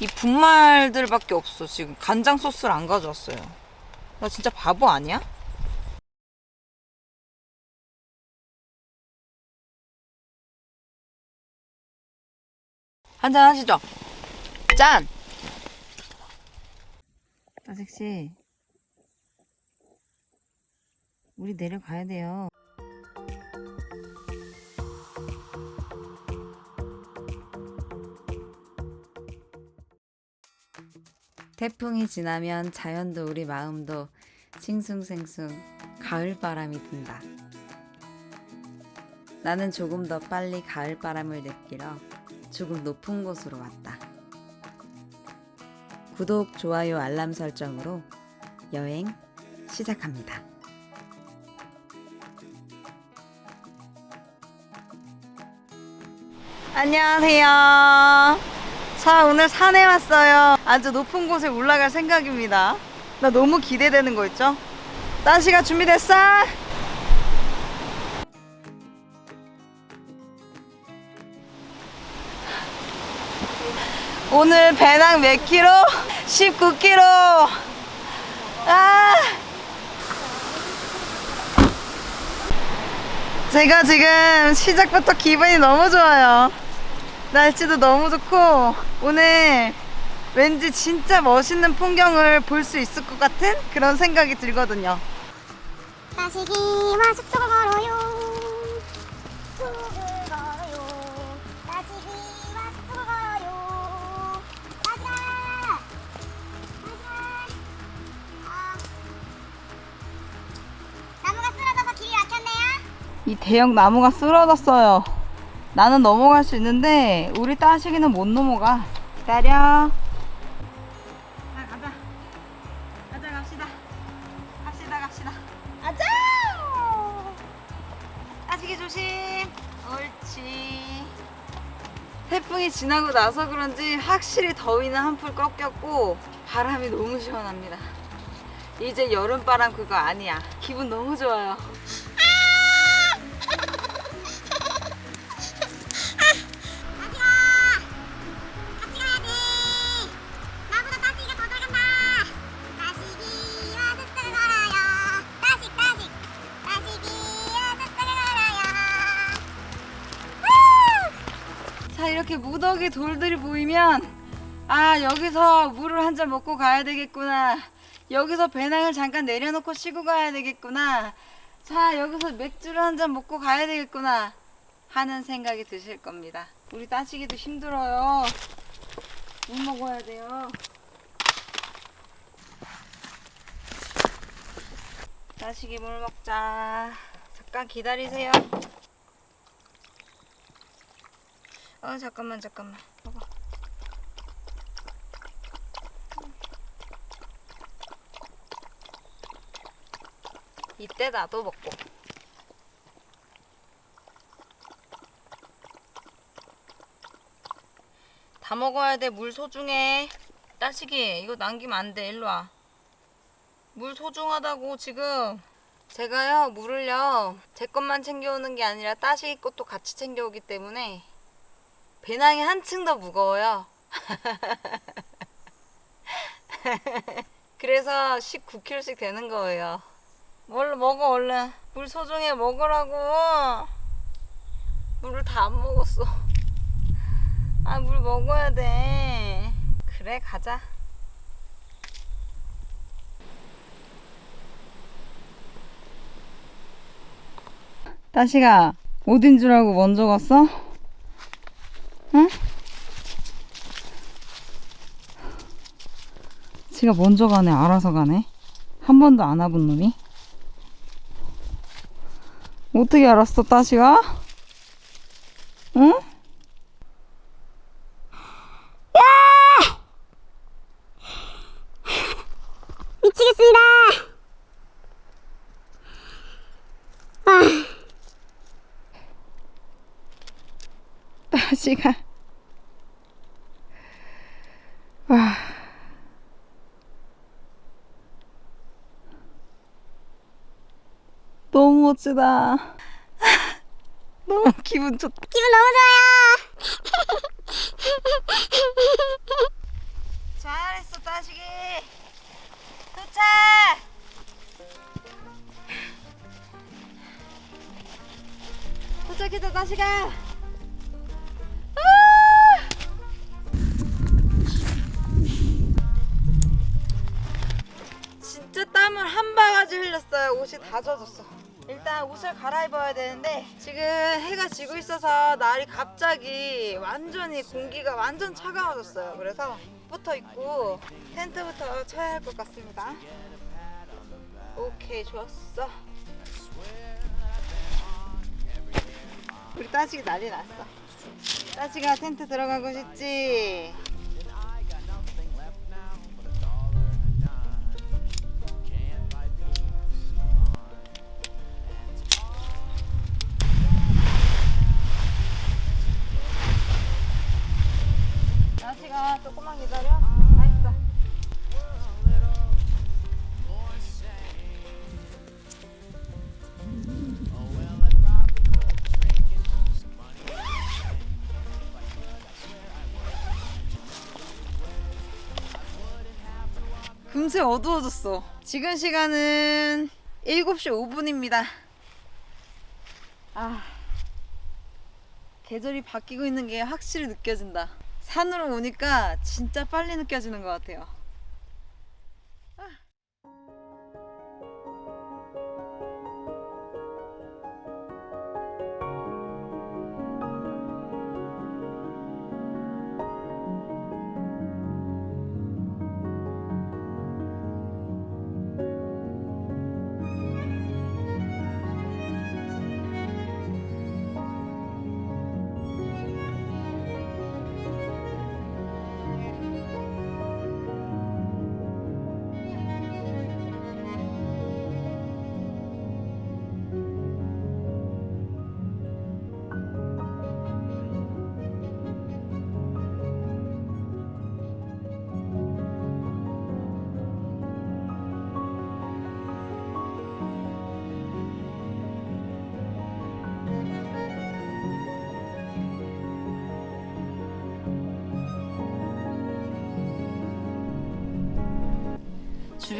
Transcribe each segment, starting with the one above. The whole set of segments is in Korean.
이 분말들밖에 없어. 지금 간장 소스를 안 가져왔어요. 나 진짜 바보 아니야? 한잔 하시죠. 짠! 따색씨. 우리 내려가야 돼요 태풍이 지나면 자연도 우리 마음도 싱숭생숭 가을 바람이 분다. 나는 조금 더 빨리 가을 바람을 느끼러 조금 높은 곳으로 왔다. 구독, 좋아요, 알람 설정으로 여행 시작합니다. 안녕하세요. 자, 오늘 산에 왔어요. 아주 높은 곳에 올라갈 생각입니다. 나 너무 기대되는 거 있죠? 따시가 준비됐어? 오늘 배낭 몇 킬로? 19킬로. 아! 제가 지금 시작부터 기분이 너무 좋아요. 날씨도 너무 좋고 오늘 왠지 진짜 멋있는 풍경을 볼 수 있을 것 같은 그런 생각이 들거든요. 숲속을 걸어요. 숲을 걸어요. 아, 나무가 쓰러져서 길이 막혔네요. 이 대형 나무가 쓰러졌어요. 나는 넘어갈 수 있는데 우리 따시기는 못 넘어가. 기다려. 자 가자. 가자 갑시다. 갑시다 갑시다. 가자. 따시기 조심. 옳지. 태풍이 지나고 나서 그런지 확실히 더위는 한풀 꺾였고 바람이 너무 시원합니다. 이제 여름바람 그거 아니야. 기분 너무 좋아요. 이렇게 무더기 돌들이 보이면 아 여기서 물을 한 잔 먹고 가야 되겠구나. 여기서 배낭을 잠깐 내려놓고 쉬고 가야 되겠구나. 자 여기서 맥주를 한 잔 먹고 가야 되겠구나 하는 생각이 드실 겁니다. 우리 따시기도 힘들어요. 물 먹어야 돼요? 따시기 물 먹자. 잠깐 기다리세요 어 잠깐만 잠깐만. 봐봐. 이때 나도 먹고. 다 먹어야 돼 물 소중해. 따시기 이거 남기면 안 돼 일로 와물 소중하다고 지금. 제가요 물을요 제 것만 챙겨오는 게 아니라 따시기 것도 같이 챙겨오기 때문에 배낭이 한층 더 무거워요. 그래서 19kg씩 되는 거예요. 얼른 먹어 얼른. 물 소중해 먹으라고. 물을 다 안 먹었어. 아 물 먹어야 돼. 그래 가자. 다시가 어딘 줄 알고 먼저 갔어? 응? 지가 먼저 가네, 알아서 가네. 한 번도 안 와본 놈이. 어떻게 알았어, 따시가? 응? 멋지다. 너무 기분 좋다. 기분 너무 좋아요. 잘했어 따시기. 도착. 도착했다 따시가. 아! 진짜 땀을 한 바가지 흘렸어요. 옷이 다 젖었어. 일단 옷을 갈아입어야 되는데 지금 해가 지고 있어서 날이 갑자기 완전히 공기가 완전 차가워졌어요. 그래서 붙어 있고 텐트부터 쳐야 할 것 같습니다. 오케이 좋았어. 우리 따지기 난리 났어. 따지가 텐트 들어가고 싶지? 따지가 조금만 기다려. 다 있어. 금세 어두워졌어. 지금 시간은 7시 5분입니다. 아. 계절이 바뀌고 있는 게 확실히 느껴진다. 산으로 오니까 진짜 빨리 느껴지는 것 같아요.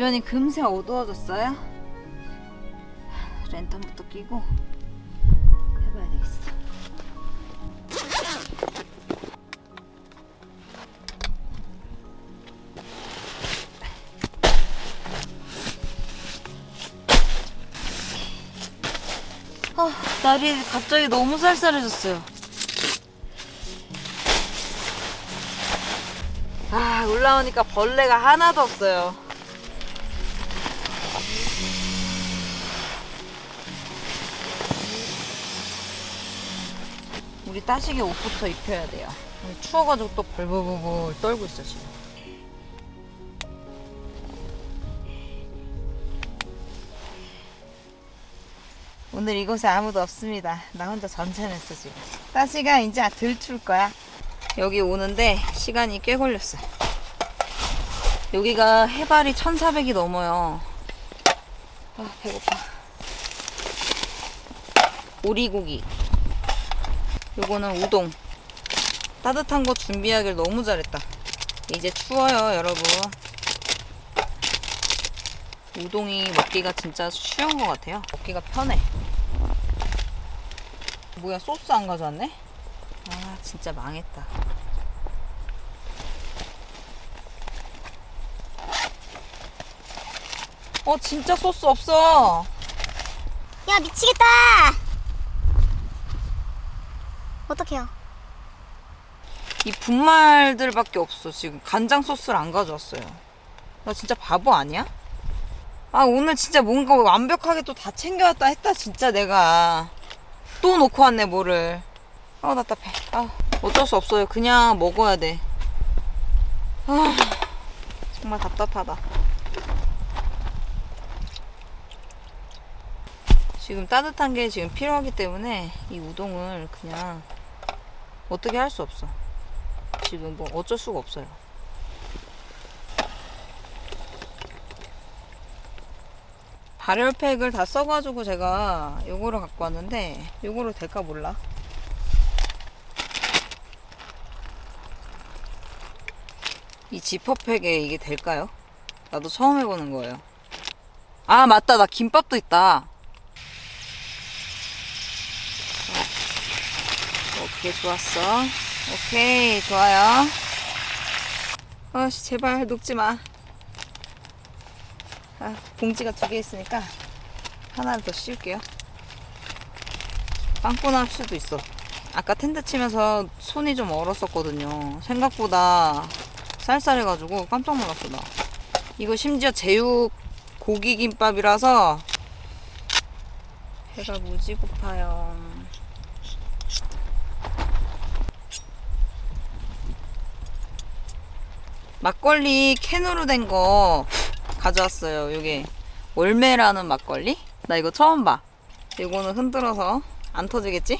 주변이 금세 어두워졌어요. 랜턴부터 끼고 해봐야 되겠어. 아, 날이 갑자기 너무 쌀쌀해졌어요. 아, 올라오니까 벌레가 하나도 없어요. 우리 따시게 옷부터 입혀야 돼요. 추워가지고 또 벌벌벌 떨고 있어 지금. 오늘 이곳에 아무도 없습니다. 나 혼자 전체냈어 지금. 따시가 이제 들출 거야. 여기 오는데 시간이 꽤 걸렸어. 여기가 해발이 1,400이 넘어요. 아 배고파. 오리고기. 요거는 우동. 따뜻한 거 준비하길 너무 잘했다. 이제 추워요, 여러분. 우동이 먹기가 진짜 쉬운 것 같아요. 먹기가 편해. 뭐야, 소스 안 가져왔네? 아, 진짜 망했다. 어, 진짜 소스 없어. 야 미치겠다. 어떡해요? 이 분말들밖에 없어. 지금 간장 소스를 안 가져왔어요. 나 진짜 바보 아니야? 아 오늘 진짜 뭔가 완벽하게 또 다 챙겨왔다 했다 진짜 내가. 또 놓고 왔네 뭐를. 아 답답해. 아 어쩔 수 없어요. 그냥 먹어야 돼. 아, 정말 답답하다. 지금 따뜻한 게 지금 필요하기 때문에 이 우동을 그냥 어떻게 할 수 없어 지금 뭐 어쩔 수가 없어요. 발열팩을 다 써가지고 제가 요거를 갖고 왔는데 요거로 될까 몰라. 이 지퍼팩에 이게 될까요? 나도 처음 해보는 거예요. 아 맞다 나 김밥도 있다. 오케이 좋았어. 오케이 좋아요. 아씨 제발 녹지 마. 아, 봉지가 두 개 있으니까 하나를 더 씌울게요. 빵꾸나 할 수도 있어. 아까 텐트 치면서 손이 좀 얼었었거든요. 생각보다 쌀쌀해가지고 깜짝 놀랐어 나. 이거 심지어 제육 고기 김밥이라서 배가 무지 고파요 막걸리 캔으로 된 거 가져왔어요. 이게 월매라는 막걸리? 나 이거 처음 봐. 이거는 흔들어서 안 터지겠지?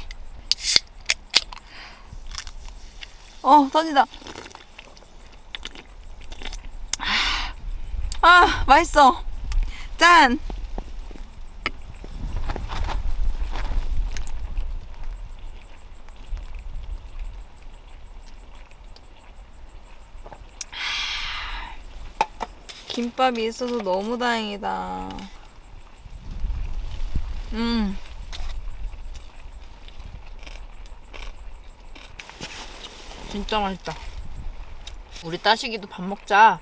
어, 터진다. 아, 맛있어. 짠! 김밥이 있어서 너무 다행이다. 음. 진짜 맛있다. 우리 따시기도 밥 먹자.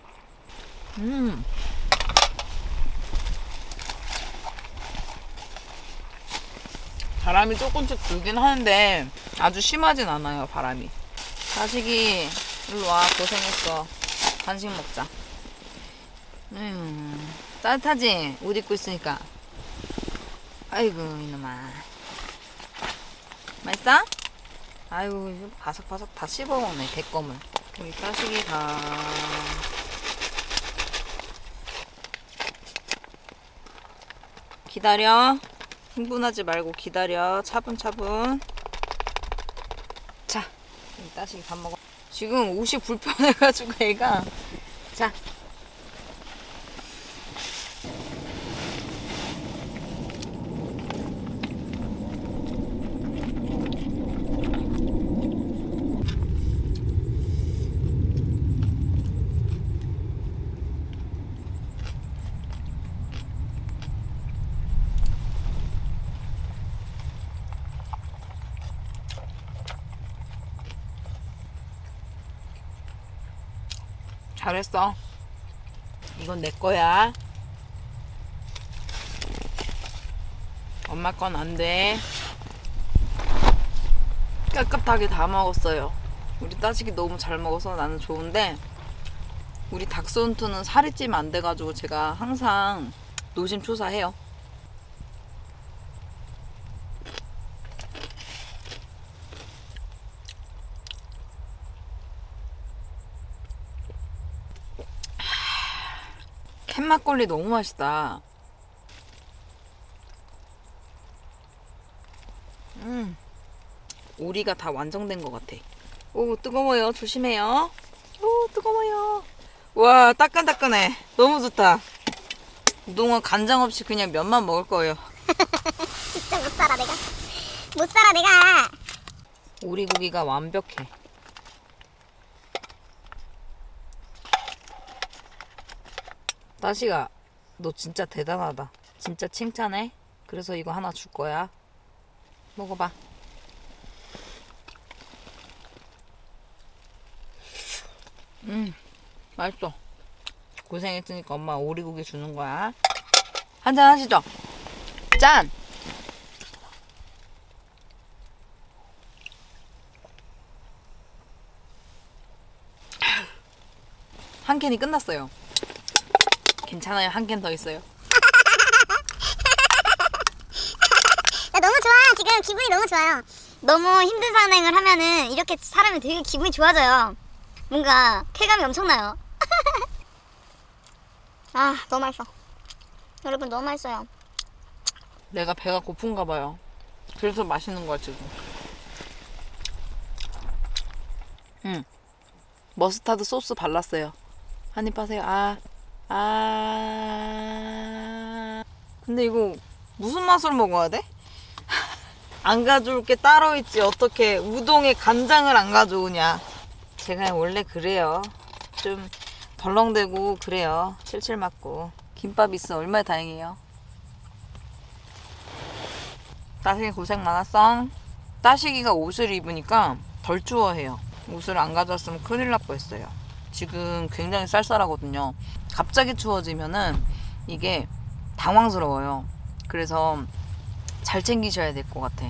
음. 바람이 조금씩 불긴 하는데 아주 심하진 않아요, 바람이. 따시기, 일로 와, 고생했어. 간식 먹자. 음, 따뜻하지? 옷 입고 있으니까. 아이고, 이놈아. 맛있어? 아이고, 바삭바삭 다 씹어먹네, 대껌을. 여기 따시기가. 기다려. 흥분하지 말고 기다려. 차분차분. 자, 여기 따시기 밥 먹어. 지금 옷이 불편해가지고 애가. 자, 잘했어. 이건 내 거야. 엄마 건 안 돼. 깨끗하게 다 먹었어요. 우리 따지기 너무 잘 먹어서 나는 좋은데 우리 닥스훈트는 살이 찌면 안 돼가지고 제가 항상 노심초사해요. 캔 막걸리 너무 맛있다. 음, 오리가 다 완성된 것 같아. 오, 뜨거워요. 조심해요. 오, 뜨거워요. 와, 따끈따끈해. 너무 좋다. 그동안 간장 없이 그냥 면만 먹을 거예요. 진짜 못 살아 내가 못 살아 내가 오리고기가 완벽해. 따시가, 너 진짜 대단하다. 진짜 칭찬해. 그래서 이거 하나 줄 거야. 먹어봐. 음, 맛있어. 고생했으니까 엄마 오리고기 주는 거야. 한잔 하시죠. 짠! 한 캔이 끝났어요. 괜찮아요. 한 캔 더 있어요. 야, 너무 좋아 지금 기분이 너무 좋아요 너무 힘든 산행을 하면은 이렇게 사람이 되게 기분이 좋아져요 뭔가 쾌감이 엄청나요 아 너무 맛있어 여러분 너무 맛있어요 내가 배가 고픈가 봐요. 그래서 맛있는 거야 지금. 음, 머스타드 소스 발랐어요. 한입 하세요. 아, 아. 근데 이거 무슨 맛으로 먹어야 돼? 안 가져올 게 따로 있지. 어떻게 우동에 간장을 안 가져오냐. 제가 원래 그래요. 좀 덜렁대고 그래요. 칠칠 맞고. 김밥 있어. 얼마나 다행이에요. 나중에 고생 많았어. 따시기가 옷을 입으니까 덜 추워해요. 옷을 안 가져왔으면 큰일 날 뻔했어요. 지금 굉장히 쌀쌀하거든요. 갑자기 추워지면은 이게 당황스러워요. 그래서 잘 챙기셔야 될 것 같아.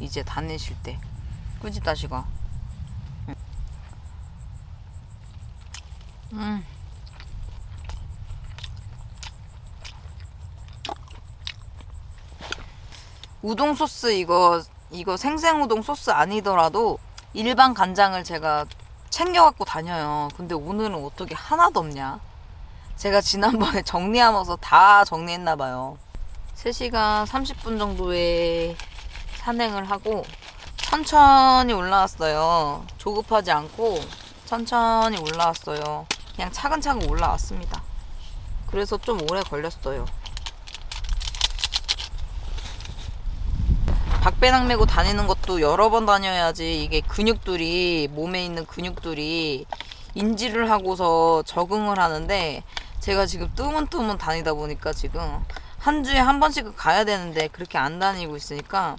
이제 다니실 때. 꾸지 따시가. 음. 우동 소스 이거 이거 생생 우동 소스 아니더라도 일반 간장을 제가 챙겨 갖고 다녀요. 근데 오늘은 어떻게 하나도 없냐? 제가 지난번에 정리하면서 다 정리했나 봐요. 3시간 30분 정도의 산행을 하고 천천히 올라왔어요. 조급하지 않고 천천히 올라왔어요. 그냥 차근차근 올라왔습니다. 그래서 좀 오래 걸렸어요. 박배낭 메고 다니는 것도 여러 번 다녀야지 이게 근육들이 몸에 있는 근육들이 인지를 하고서 적응을 하는데 제가 지금 뜨문뜨문 다니다 보니까 지금 한 주에 한 번씩은 가야 되는데 그렇게 안 다니고 있으니까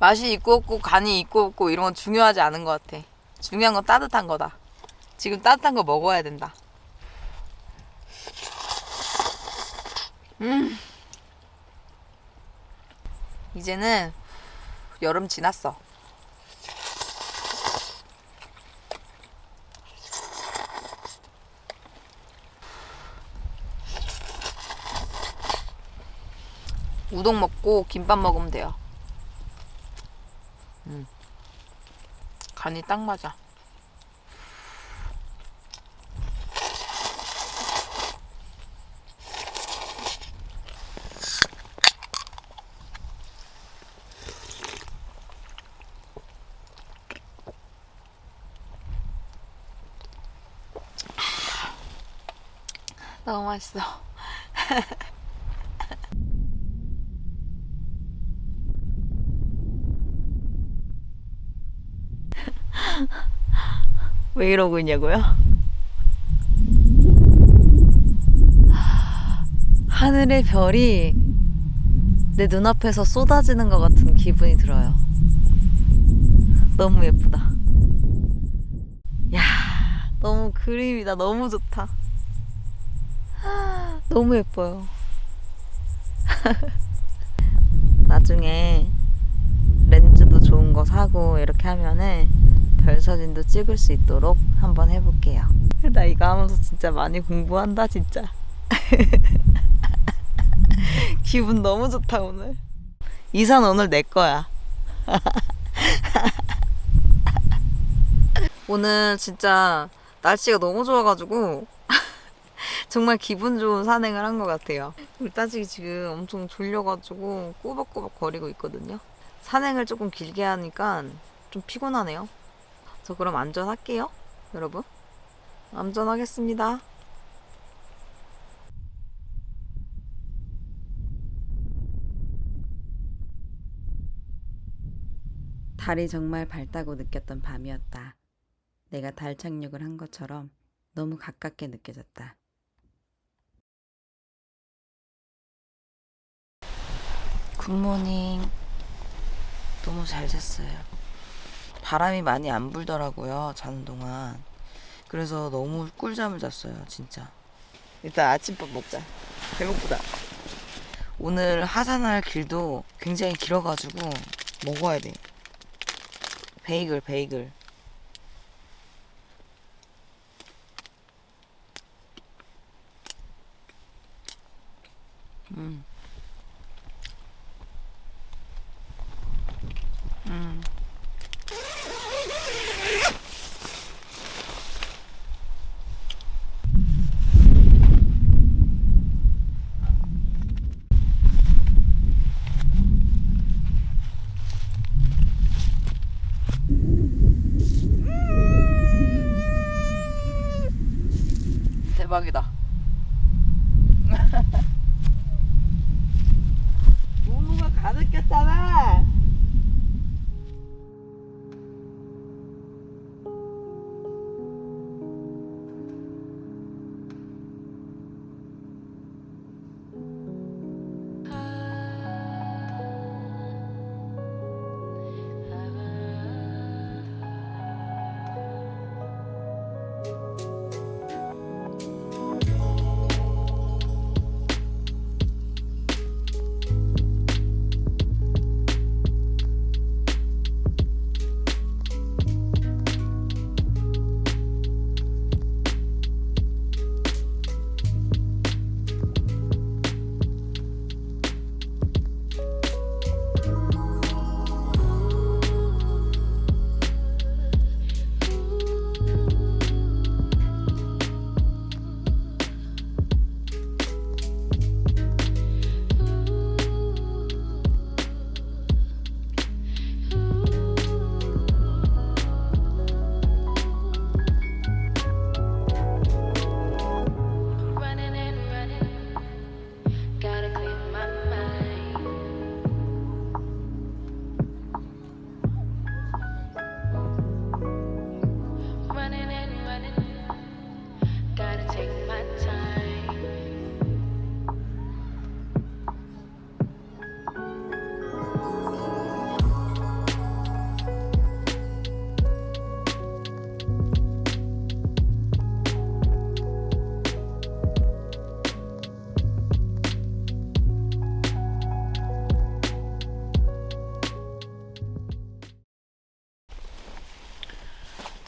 맛이 있고 없고 간이 있고 없고 이런 건 중요하지 않은 것 같아. 중요한 건 따뜻한 거다. 지금 따뜻한 거 먹어야 된다. 음. 이제는 여름 지났어. 우동 먹고 김밥 먹으면 돼요. 음. 간이 딱 맞아. 너무 맛있어. 왜 이러고 있냐고요? 하늘의 별이 내 눈앞에서 쏟아지는 것 같은 기분이 들어요. 너무 예쁘다. 야, 너무 그림이다. 너무 좋다. 너무 예뻐요. 나중에 렌즈도 좋은 거 사고 이렇게 하면은 별 사진도 찍을 수 있도록 한번 해볼게요. 나 이거 하면서 진짜 많이 공부한다 진짜. 기분 너무 좋다 오늘. 이 산 오늘 내 거야. 오늘 진짜 날씨가 너무 좋아가지고 정말 기분 좋은 산행을 한 것 같아요. 우리 따지기 지금 엄청 졸려가지고 꾸벅꾸벅 거리고 있거든요. 산행을 조금 길게 하니까 좀 피곤하네요. 저 그럼 안전할게요, 여러분. 안전하겠습니다. 달이 정말 밝다고 느꼈던 밤이었다. 내가 달 착륙을 한 것처럼 너무 가깝게 느껴졌다. 굿모닝. 너무 잘 잤어요. 바람이 많이 안 불더라고요, 자는 동안. 그래서 너무 꿀잠을 잤어요, 진짜. 일단 아침밥 먹자. 배고프다. 오늘 하산할 길도 굉장히 길어가지고 먹어야 돼. 베이글, 베이글. 음. 음. 대박이다.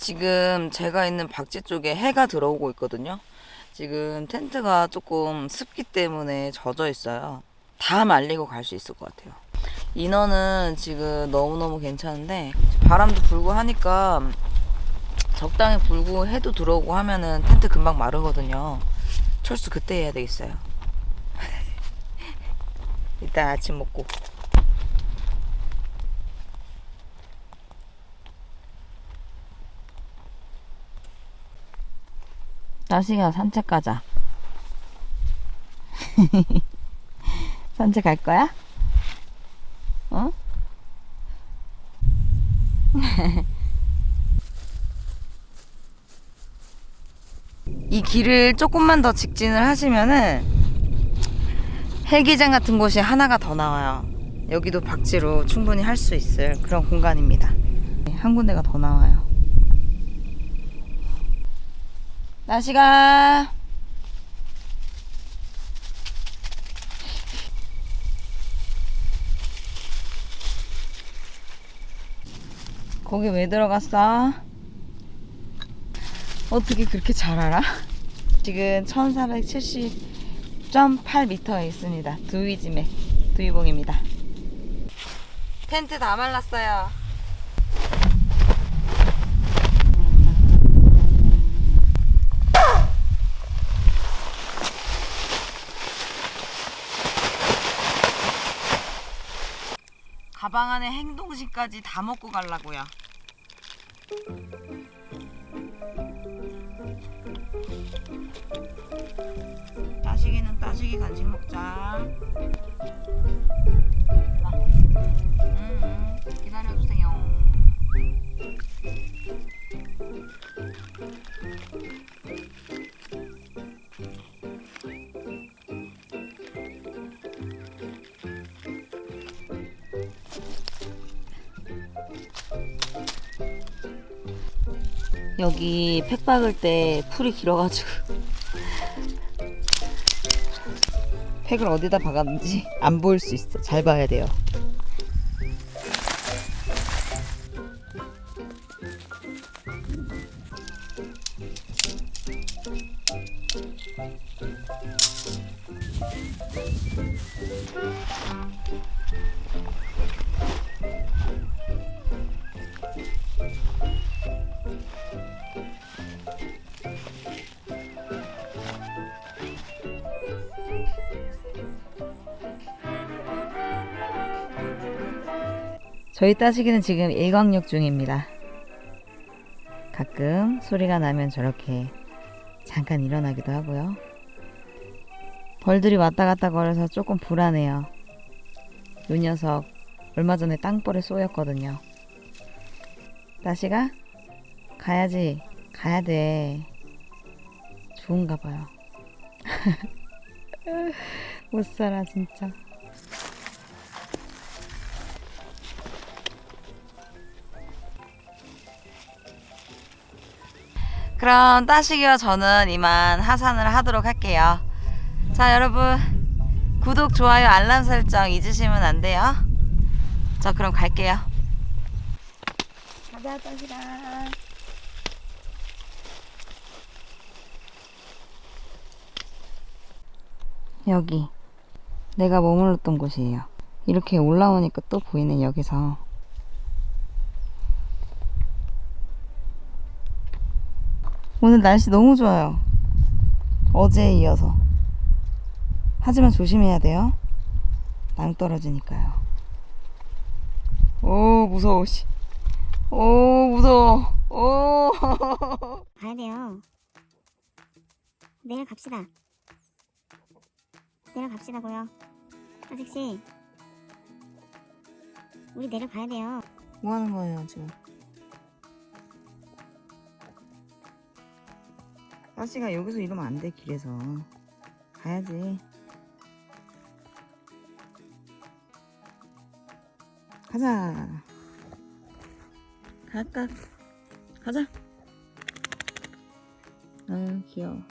지금 제가 있는 박지 쪽에 해가 들어오고 있거든요. 지금 텐트가 조금 습기 때문에 젖어 있어요. 다 말리고 갈 수 있을 것 같아요. 인원은 지금 너무너무 괜찮은데 바람도 불고 하니까 적당히 불고 해도 들어오고 하면은 텐트 금방 마르거든요. 철수 그때 해야 되겠어요. 일단 아침 먹고. 따시가 산책 가자. 산책 갈 거야? 어? 이 길을 조금만 더 직진을 하시면은 헬기장 같은 곳이 하나가 더 나와요. 여기도 박지로 충분히 할 수 있을 그런 공간입니다. 네, 한 군데가 더 나와요. 날씨가 거기 왜 들어갔어? 어떻게 그렇게 잘 알아? 지금 1470.8m에 있습니다. 두이짐에 두이봉입니다. 텐트 다 말랐어요. 가방 안에 행동식까지 다 먹고 가려고요. 따시기는 따시기 간식 먹자. 아. 음, 음, 기다려주세요. 여기 팩 박을 때 풀이 길어가지고 팩을 어디다 박았는지 안 보일 수 있어. 잘 봐야 돼요. 저희 따시기는 지금 일광욕 중입니다. 가끔 소리가 나면 저렇게 잠깐 일어나기도 하고요. 벌들이 왔다 갔다 거려서 조금 불안해요. 요 녀석 얼마 전에 땅볼에 쏘였거든요. 따시가 가야지 가야 돼. 좋은가 봐요. 못 살아 진짜. 그럼 따시기와 저는 이만 하산을 하도록 할게요. 자, 여러분. 구독, 좋아요, 알람 설정 잊으시면 안 돼요. 저 그럼 갈게요. 가자, 따시가. 여기. 내가 머물렀던 곳이에요. 이렇게 올라오니까 또 보이네, 여기서. 오늘 날씨 너무 좋아요. 어제에 이어서. 하지만 조심해야 돼요. 낭 떨어지니까요. 오, 무서워, 씨. 오, 무서워. 오. 가야 돼요. 내일 갑시다. 내려갑시다고요. 아직 씨, 우리 내려가야 돼요. 뭐 하는 거예요, 지금? 아씨가 여기서 이러면 안 돼, 길에서. 가야지. 가자. 갈까? 가자. 아유, 귀여워.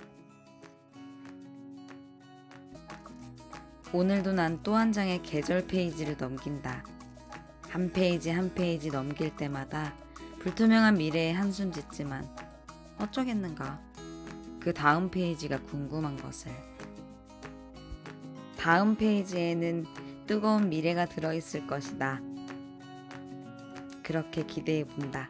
오늘도 난 또 한 장의 계절 페이지를 넘긴다. 한 페이지 한 페이지 넘길 때마다 불투명한 미래에 한숨 짓지만 어쩌겠는가. 그 다음 페이지가 궁금한 것을. 다음 페이지에는 뜨거운 미래가 들어있을 것이다. 그렇게 기대해 본다.